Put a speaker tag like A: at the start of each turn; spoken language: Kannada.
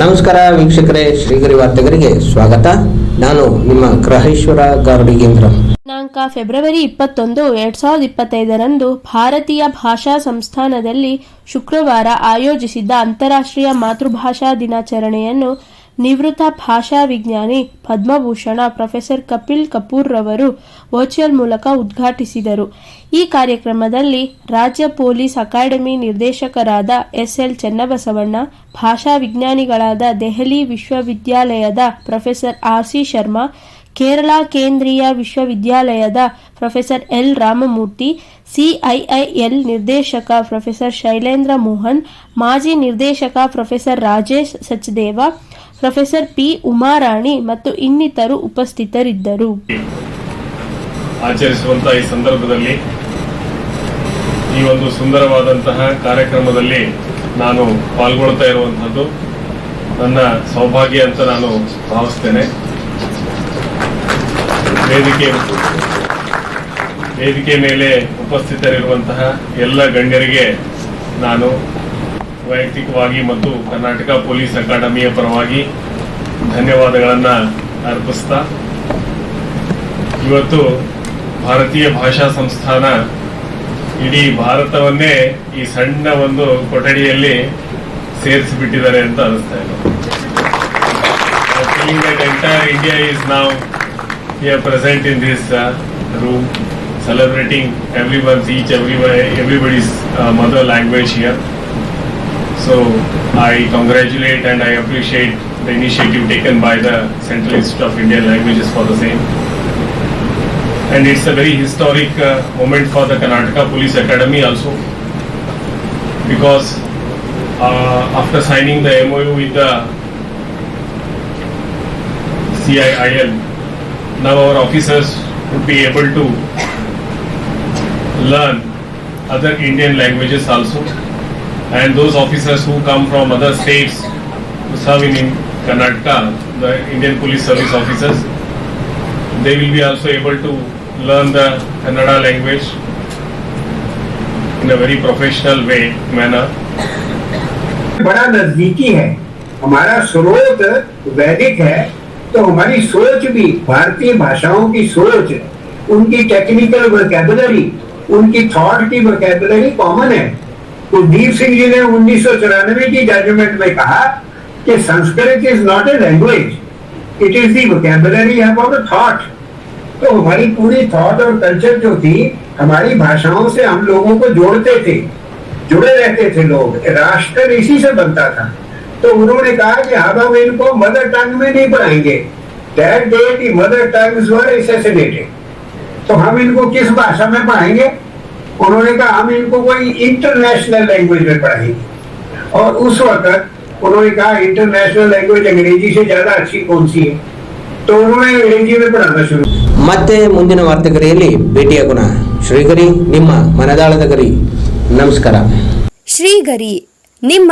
A: ನಮಸ್ಕಾರ ವೀಕ್ಷಕರೇ, ಶ್ರೀಗರಿ ವಾರ್ತೆಗರಿಗೆ ಸ್ವಾಗತ. ನಾನು ನಿಮ್ಮ ಗ್ರಹೇಶ್ವರ ಗಾರ್ಡಿಗೇಂದ್ರ.
B: ದಿನಾಂಕ ಫೆಬ್ರವರಿ ಇಪ್ಪತ್ತೊಂದು, ಎರಡ್ ಸಾವಿರದ ಇಪ್ಪತ್ತೈದರಂದು ಭಾರತೀಯ ಭಾಷಾ ಸಂಸ್ಥಾನದಲ್ಲಿ ಶುಕ್ರವಾರ ಆಯೋಜಿಸಿದ್ದ ಅಂತಾರಾಷ್ಟ್ರೀಯ ಮಾತೃಭಾಷಾ ದಿನಾಚರಣೆಯನ್ನು ನಿವೃತ್ತ ಭಾಷಾ ವಿಜ್ಞಾನಿ ಪದ್ಮಭೂಷಣ ಪ್ರೊಫೆಸರ್ ಕಪಿಲ್ ಕಪೂರ್ ರವರು ವರ್ಚುವಲ್ ಮೂಲಕ ಉದ್ಘಾಟಿಸಿದರು. ಈ ಕಾರ್ಯಕ್ರಮದಲ್ಲಿ ರಾಜ್ಯ ಪೊಲೀಸ್ ಅಕಾಡೆಮಿ ನಿರ್ದೇಶಕರಾದ ಎಸ್ಎಲ್ ಚೆನ್ನಬಸವಣ್ಣ, ಭಾಷಾ ವಿಜ್ಞಾನಿಗಳಾದ ದೆಹಲಿ ವಿಶ್ವವಿದ್ಯಾಲಯದ professor R C Sharma Kerala ಕೇಂದ್ರೀಯ ವಿಶ್ವವಿದ್ಯಾಲಯದ ಪ್ರೊಫೆಸರ್ ಎಲ್ ರಾಮಮೂರ್ತಿ, ಸಿಐಐಎಲ್ ನಿರ್ದೇಶಕ ಪ್ರೊಫೆಸರ್ ಶೈಲೇಂದ್ರ ಮೋಹನ್, ಮಾಜಿ ನಿರ್ದೇಶಕ professor Rajesh Sachdeva, professor P Umarani ಮತ್ತು ಇನ್ನಿತರು ಉಪಸ್ಥಿತರಿದ್ದರು.
C: ಆಚರಿಸುವಂತಹ ಈ ಸಂದರ್ಭದಲ್ಲಿ ಈ ಒಂದು ಸುಂದರವಾದಂತಹ ಕಾರ್ಯಕ್ರಮದಲ್ಲಿ ನಾನು ಪಾಲ್ಗೊಳ್ತಾ ಇರುವಂತಹದ್ದು ನನ್ನ ಸೌಭಾಗ್ಯ ಅಂತ ನಾನು ಭಾವಿಸ್ತೇನೆ. ವೇದಿಕೆ ವೇದಿಕೆ ಮೇಲೆ ಉಪಸ್ಥಿತರಿರುವಂತಹ ಎಲ್ಲ ಗಣ್ಯರಿಗೆ ನಾನು ವೈಯಕ್ತಿಕವಾಗಿ ಮತ್ತು ಕರ್ನಾಟಕ ಪೊಲೀಸ್ ಅಕಾಡೆಮಿಯ ಪರವಾಗಿ ಧನ್ಯವಾದಗಳನ್ನು ಅರ್ಪಿಸ್ತಾ, ಇವತ್ತು ಭಾರತೀಯ ಭಾಷಾ ಸಂಸ್ಥಾನ ಇಡೀ ಭಾರತವನ್ನೇ ಈ ಸಣ್ಣ ಒಂದು ಕೊಠಡಿಯಲ್ಲಿ ಸೇರಿಸಿಬಿಟ್ಟಿದ್ದಾರೆ ಅಂತ ಅನಿಸ್ತಾ ಇದೆ. ಎಂಟೈರ್ ಇಂಡಿಯಾ ಈಸ್ ನಾವ್ here present in this uh, room celebrating everyone's each everybody, everybody's uh, mother language here. So i congratulate and i appreciate the initiative taken by the central institute of indian languages for the same. And it's a very historic uh, moment for the Karnataka Police Academy also. Because uh, after signing the MOU with the CIIL, now our officers would be able to learn other Indian languages also and those officers who come from other states to serve in, Karnataka, the Indian police service officers, they will be also able to learn the Kannada language in a very professional way manner.
D: बड़ा नजदीकी है हमारा स्रोत वैदिक है तो हमारी सोच भी, भारतीय भाषाओं की सोच, उनकी टेक्निकल वोकेबलरी उनकी थॉट की वोकेबलरी कॉमन है कुलदीप सिंह जी ने उन्नीस की जजमेंट में कहा कि Sanskrit is not a language it is the vocabulary thought तो हमारी पूरी थॉट और कल्चर जो थी, हमारी भाषाओं से हम लोगों को जोड़ते थे, जुड़े रहते थे लोग। राष्ट्र इसी से बनता था। तो उन्होंने कहा कि अब हम इनको मदर टंग में नहीं पढ़ाएंगे that day the mother tongues were assassinated तो हम इनको किस भाषा में पढ़ाएंगे उन्होंने कहा हम इनको कोई इंटरनेशनल लैंग्वेज में पढ़ाएंगे और उस वक्त उन्होंने कहा इंटरनेशनल लैंग्वेज अंग्रेजी से ज्यादा अच्छी कौन सी है तो उन्होंने अंग्रेजी में पढ़ाना शुरू किया
A: ಮತ್ತೆ ಮುಂದಿನ ವಾರ್ತೆಗರಿಯಲ್ಲಿ ಭೇಟಿಯಾಗೋಣ ಶ್ರೀಗರಿ ನಿಮ್ಮ ಮನದಾಳದ ಗರಿ ನಮಸ್ಕಾರ
E: ಶ್ರೀಗರಿ ನಿಮ್ಮ